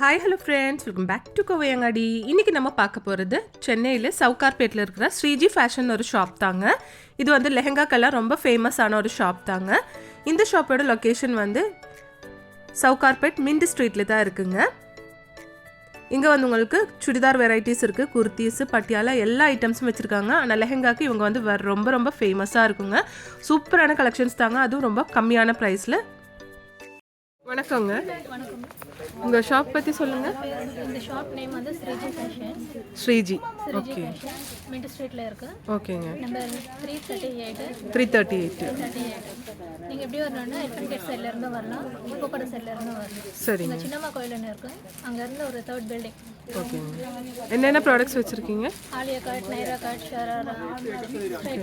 Hi hello friends welcome back to Kovaiyangadi இன்றைக்கி நம்ம பார்க்க போகிறது சென்னையில் சவுகார்பேட்டில் இருக்கிற ஸ்ரீஜி ஃபேஷன் ஒரு ஷாப் தாங்க. இது வந்து லெஹங்காக்கெல்லாம் ரொம்ப ஃபேமஸான ஒரு ஷாப் தாங்க. இந்த ஷாப்போட லொக்கேஷன் வந்து சவுகார்பேட் மின்ட் ஸ்ட்ரீட்டில் தான் இருக்குங்க. இங்கே வந்து உங்களுக்கு சுடிதார் வெரைட்டிஸ் இருக்குது குர்த்திஸ் பட்டியாலா எல்லா ஐட்டம்ஸும் வச்சுருக்காங்க. ஆனால் லெஹங்காக்கு இவங்க வந்து ரொம்ப ரொம்ப ஃபேமஸாக இருக்குங்க. சூப்பரான கலெக்ஷன்ஸ் தாங்க. அதுவும் ரொம்ப கம்மியான ப்ரைஸில் வணக்கங்க. வணக்கம். உங்கள் ஷாப் பற்றி சொல்லுங்கள் இந்த ஷாப் நேம் வந்து Sreeji fashion Sreeji. Okay mint ஸ்ட்ரீட்டில் இருக்கு ஓகேங்க number three thirty eight three thirty eight thirty eight நீங்கள் எப்படி வரணும்னா எல்ஃபன் கேட் சைட்லேருந்து வரலாம். பூக்கடை சைட்லேருந்து வரலாம். சரிங்க. சின்னம்மா கோயில்னு இருக்கு. அங்கேருந்து ஒரு தேர்ட் பில்டிங் ஓகேங்க. என்னென்ன ப்ராடக்ட்ஸ் வச்சுருக்கீங்க? Alia cut Naira cut sharara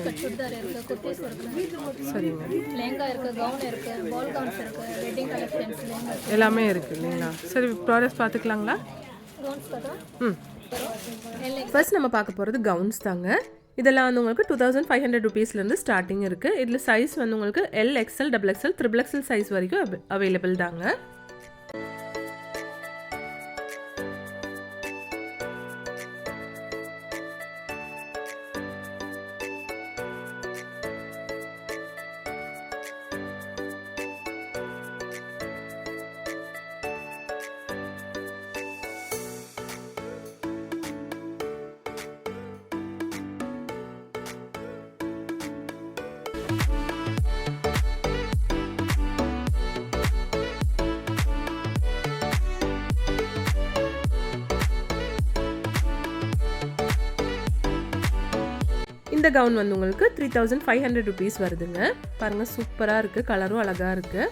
cut chudidar இருக்குது குர்த்திஸ் இருக்குது சரிங்க. லெஹங்கா இருக்குது கவுன் இருக்குது பால் கவுன்ஸ் இருக்குது வெட்டிங் கலெக்ஷன்ஸ் எல்லாமே இருக்குது இல்லைங்களா? சரி ப்ராடக்ட்ஸ் பார்த்துக்கலாங்களா கவுன்ஸ் ம். ஃபர்ஸ்ட் நம்ம பார்க்க போகிறது கவுன்ஸ் தாங்க. இதெல்லாம் வந்து உங்களுக்கு டூ தௌசண்ட் ஃபைவ் ஹண்ட்ரட் ருபீஸ்லேருந்து ஸ்டார்டிங் இருக்குது இதில் சைஸ் வந்து உங்களுக்கு L XL double XL triple XL size வரைக்கும் அவைலபிள் தாங்க. இந்த கவுன் வந்து உங்களுக்கு three thousand five hundred rupees வருதுங்க. பாருங்கள் சூப்பராக இருக்குது கலரும் அழகாக இருக்குது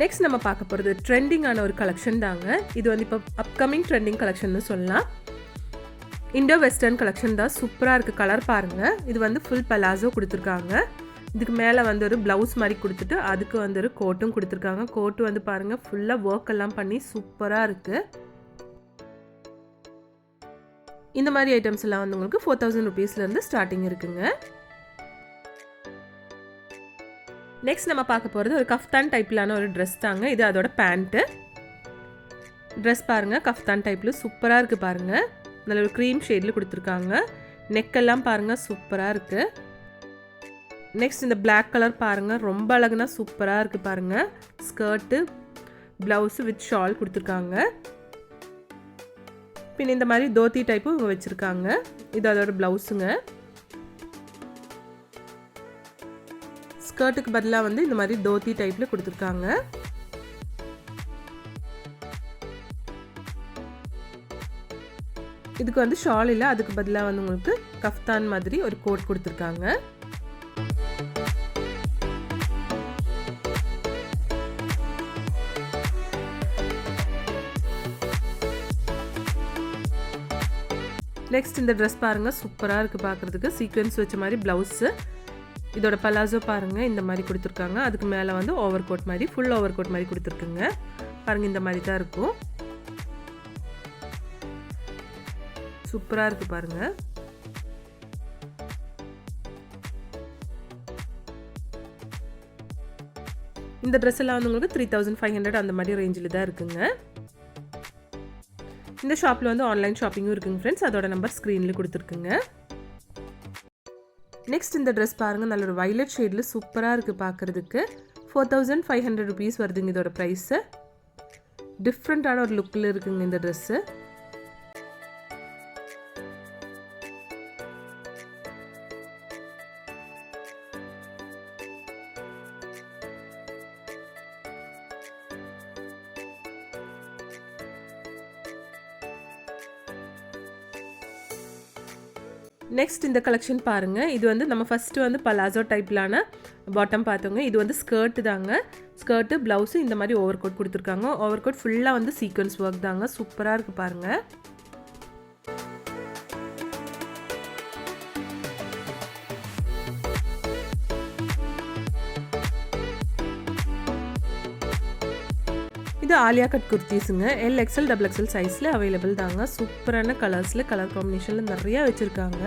நெக்ஸ்ட் நம்ம பார்க்க போகிறது ட்ரெண்டிங்கான ஒரு கலெக்ஷன் தாங்க. இது வந்து இப்போ அப்கமிங் ட்ரெண்டிங் கலெக்ஷன்னு சொல்லலாம். இண்டோ வெஸ்டர்ன் கலெக்ஷன் தான் சூப்பராக இருக்குது கலர் பாருங்கள் இது வந்து ஃபுல் பலாசோ கொடுத்துருக்காங்க. இதுக்கு மேலே வந்து ஒரு ப்ளவுஸ் மாதிரி கொடுத்துட்டு அதுக்கு வந்து ஒரு கோட்டும் கொடுத்துருக்காங்க. கோட்டு வந்து பாருங்கள் ஃபுல்லாக ஒர்க் எல்லாம் பண்ணி சூப்பராக இருக்குது இந்த மாதிரி ஐட்டம்ஸ் எல்லாம் வந்து உங்களுக்கு ஃபோர் தௌசண்ட் ருபீஸ்லேருந்து ஸ்டார்டிங் இருக்குங்க. நெக்ஸ்ட் நம்ம பார்க்க போகிறது ஒரு கஃப்தான் டைப்பிலான ஒரு ட்ரெஸ் தாங்க. இது அதோட பேண்ட்டு ட்ரெஸ் பாருங்கள் கஃப்தான் டைப்பில் சூப்பராக இருக்குது பாருங்கள் நல்ல ஒரு க்ரீம் ஷேடில் கொடுத்துருக்காங்க. நெக்கெல்லாம் பாருங்கள் சூப்பராக இருக்குது நெக்ஸ்ட் இந்த பிளாக் கலர் பாருங்கள் ரொம்ப அழகுனா சூப்பராக இருக்குது பாருங்கள் ஸ்கர்ட்டு ப்ளவுஸு வித் ஷால் கொடுத்துருக்காங்க. பின் இந்த மாதிரி தோத்தி டைப்பும் இவங்க வச்சுருக்காங்க. இது அதோட ப்ளவுஸுங்க ஸ்கர்ட்டுக்கு பதிலாக வந்து இந்த மாதிரி தோத்தி டைப்பில் கொடுத்துருக்காங்க. இதுக்கு வந்து ஷால் இல்லை அதுக்கு பதிலாக வந்து உங்களுக்கு கஃப்தான் மாதிரி ஒரு கோட் கொடுத்துருக்காங்க. நெக்ஸ்ட் இந்த ட்ரெஸ் பாருங்க சூப்பராக இருக்குது பார்க்குறதுக்கு சீக்வன்ஸ் வச்ச மாதிரி ப்ளவுஸு இதோட பலாசோ பாருங்க இந்த மாதிரி கொடுத்துருக்காங்க. அதுக்கு மேலே வந்து ஓவர் கோட் மாதிரி ஃபுல் ஓவர் கோட் மாதிரி கொடுத்துருக்குங்க. பாருங்கள் இந்த மாதிரி தான் இருக்கும். சூப்பராக இருக்குது பாருங்க. இந்த ட்ரெஸ் எல்லாம் வந்து உங்களுக்கு த்ரீ தௌசண்ட் ஃபைவ் ஹண்ட்ரட் அந்த மாதிரி ரேஞ்சில் தான் இருக்குங்க. இந்த ஷாப்பில் வந்து ஆன்லைன் ஷாப்பிங்கும் இருக்குங்க ஃப்ரெண்ட்ஸ் அதோட நம்பர் ஸ்க்ரீனில் கொடுத்துருக்குங்க. நெக்ஸ்ட் இந்த ட்ரெஸ் பாருங்கள் நல்ல ஒரு வைலட் ஷேடில் சூப்பராக இருக்குது பார்க்குறதுக்கு four thousand five hundred rupees வருதுங்க இதோட ப்ரைஸு டிஃப்ரெண்ட்டான ஒரு லுக்கில் இருக்குங்க இந்த ட்ரெஸ்ஸு நெக்ஸ்ட் இந்த கலெக்ஷன் பாருங்கள் இது வந்து நம்ம ஃபஸ்ட்டு வந்து பலாசோ டைப்லான பாட்டம் பார்த்தோங்க. இது வந்து ஸ்கர்ட்டு தாங்க. ஸ்கர்ட்டு ப்ளவுஸு இந்த மாதிரி ஓவர் கோட் கொடுத்துருக்காங்க. ஓவர் கோட் ஃபுல்லாக வந்து சீக்வன்ஸ் ஒர்க் தாங்க. சூப்பராக இருக்குது பாருங்கள் இது ஆலியா கட் குர்த்திஸுங்க. எல் எக்ஸ்எல் டபுள் எக்ஸ்எல் சைஸில் அவைலபிள் தாங்க. சூப்பரான கலர்ஸில் கலர் காம்பினேஷனில் நிறையா வச்சுருக்காங்க.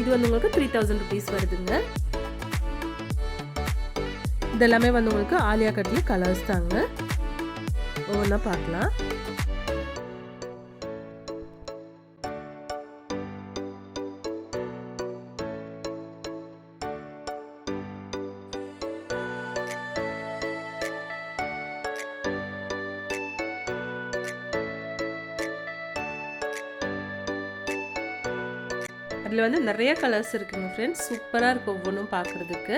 இது வந்து உங்களுக்கு த்ரீ தௌசண்ட் ருபீஸ் வருதுங்க. இதெல்லாமே வந்து உங்களுக்கு ஆலியா கட்டில் கலர்ஸ் தாங்க. ஒவ்வொன்றா பார்க்கலாம். அதில் வந்து நிறைய கலர்ஸ் இருக்குங்க ஃப்ரெண்ட்ஸ் சூப்பராக இருக்குது ஒவ்வொன்றும் பார்க்குறதுக்கு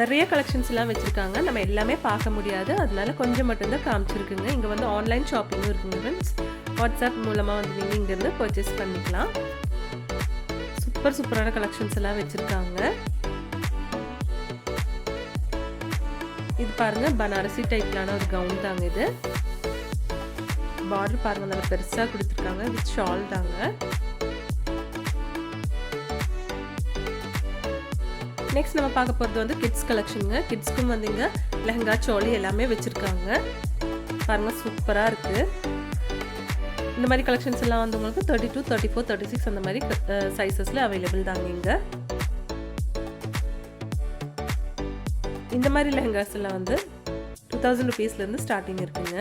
நிறைய கலெக்ஷன்ஸ் எல்லாம் வச்சுருக்காங்க. நம்ம எல்லாமே பார்க்க முடியாது. அதனால கொஞ்சம் மட்டும்தான் காமிச்சிருக்குங்க. இங்கே வந்து ஆன்லைன் ஷாப்பிங்கும் இருக்குங்க ஃப்ரெண்ட்ஸ் வாட்ஸ்அப் மூலமாக வந்து நீங்கள் இங்கேருந்து பர்ச்சேஸ் பண்ணிக்கலாம். சூப்பர் சூப்பரான கலெக்ஷன்ஸ் எல்லாம் வச்சுருக்காங்க. இது பாருங்க பனாரசி டைப்லான ஒரு கவுன் தாங்க இது. பார்டர் பாருங்க நல்லா பெருசாக கொடுத்துருக்காங்க. வித் ஷால் தாங்க. நெக்ஸ்ட் நம்ம பார்க்க போகிறது வந்து கிட்ஸ் கலெக்ஷனுங்க கிட்ஸ்க்கும் வந்து இங்கே லெஹங்கா சோலி எல்லாமே வச்சுருக்காங்க. பாருங்கள் சூப்பராக இருக்குது இந்த மாதிரி கலெக்ஷன்ஸ் எல்லாம் வந்து உங்களுக்கு thirty two thirty four thirty six அந்த மாதிரி சைஸஸில் அவைலபிள் தாங்க இங்கே. இந்த மாதிரி லெஹங்காஸ் எல்லாம் வந்து டூ தௌசண்ட் ருபீஸ்லேருந்து ஸ்டார்டிங் இருக்குங்க.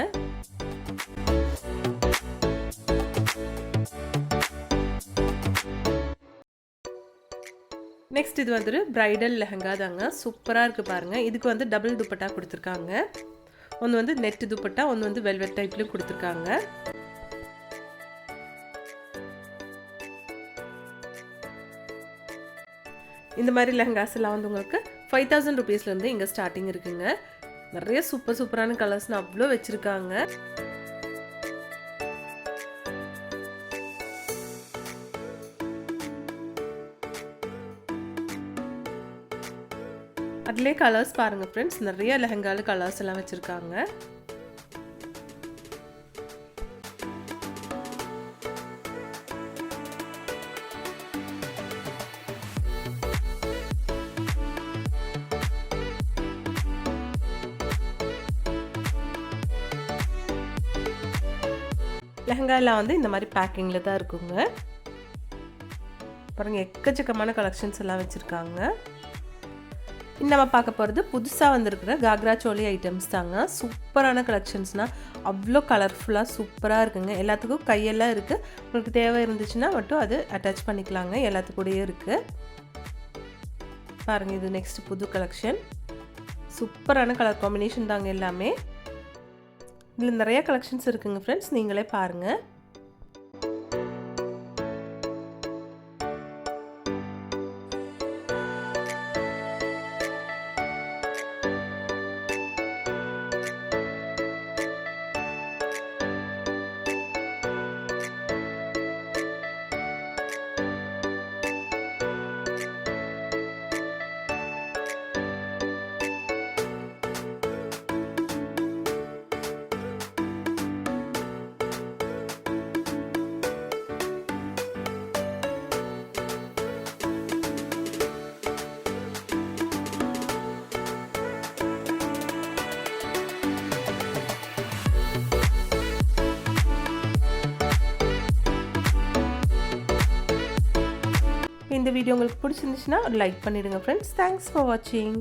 நெக்ஸ்ட் இது வந்துட்டு பிரைடல் லெஹங்கா தாங்க. சூப்பராக இருக்குது பாருங்கள் இதுக்கு வந்து டபுள் துப்பட்டா கொடுத்துருக்காங்க. ஒன்று வந்து நெட் துப்பட்டா ஒன்று வந்து வெல்வெட் டைப்லையும் கொடுத்துருக்காங்க. இந்த மாதிரி லெஹங்காஸ் எல்லாம் வந்து உங்களுக்கு ஃபைவ் தௌசண்ட் ருபீஸ்லேருந்து இங்கே ஸ்டார்டிங் இருக்குங்க. நிறைய சூப்பர் சூப்பரான கலர்ஸ்னு அவ்வளோ வச்சுருக்காங்க. இதுலேயே கலர்ஸ் பாருங்கள் ஃப்ரெண்ட்ஸ் நிறைய லெஹங்காவில் கலர்ஸ் எல்லாம் வச்சுருக்காங்க. லெஹங்காலாம் வந்து இந்த மாதிரி பேக்கிங்கில் தான் இருக்குங்க. பாருங்கள் எக்கச்சக்கமான கலெக்ஷன்ஸ் எல்லாம் வச்சுருக்காங்க. நம்ம பார்க்க போகிறது புதுசாக வந்திருக்கிற காக்ரா சோலி ஐட்டம்ஸ் தாங்க. சூப்பரான கலெக்ஷன்ஸ்னால் அவ்வளோ கலர்ஃபுல்லாக சூப்பராக இருக்குங்க. எல்லாத்துக்கும் கையெல்லாம் இருக்குது உங்களுக்கு தேவை இருந்துச்சுன்னா மட்டும் அது அட்டாச் பண்ணிக்கலாங்க. எல்லாத்துக்கூடயே இருக்குது பாருங்கள் இது நெக்ஸ்ட் புது கலெக்ஷன் சூப்பரான கலர் காம்பினேஷன் தாங்க எல்லாமே. இதில் நிறைய கலெக்ஷன்ஸ் இருக்குங்க ஃப்ரெண்ட்ஸ் நீங்களே பாருங்கள் வீடியோ உங்களுக்கு பிடிச்சிருந்துச்சுன்னா லைக் பண்ணிடுங்க ஃப்ரெண்ட்ஸ் தேங்க்ஸ் ஃபார் வாட்சிங்